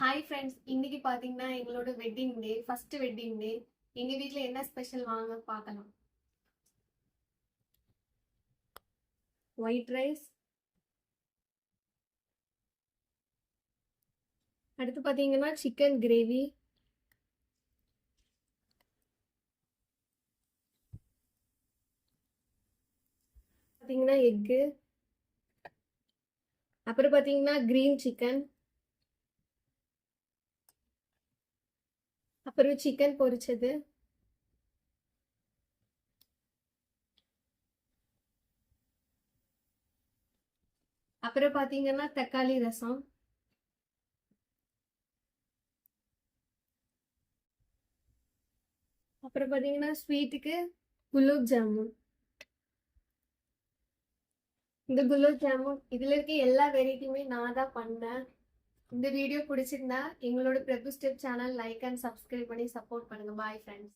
Hi friends இன்னைக்கு பார்த்தீங்கன்னா எங்களோட wedding day first wedding day எங்க வீட்டில் என்ன ஸ்பெஷல் வாங்க பார்க்கலாம் ஒயிட் ரைஸ் அடுத்து பார்த்தீங்கன்னா சிக்கன் கிரேவி பார்த்தீங்கன்னா எக்கு அப்புறம் பார்த்தீங்கன்னா க்ரீன் சிக்கன் அப்புறம் சிக்கன் பொரிச்சது. அப்புறம் பார்த்தீங்கன்னா தக்காளி ரசம். அப்புறம் பார்த்தீங்கன்னா ஸ்வீட்டுக்கு குலோப் ஜாமுன். இந்த குலோப் ஜாமுன் இதில் இருக்க எல்லா வெரைட்டியுமே நான் தான் பண்ணேன். இந்த வீடியோ பிடிச்சிருந்தா எங்களோட Prabhu step channel like and subscribe பண்ணி சப்போர்ட் பண்ணுங்க. Bye friends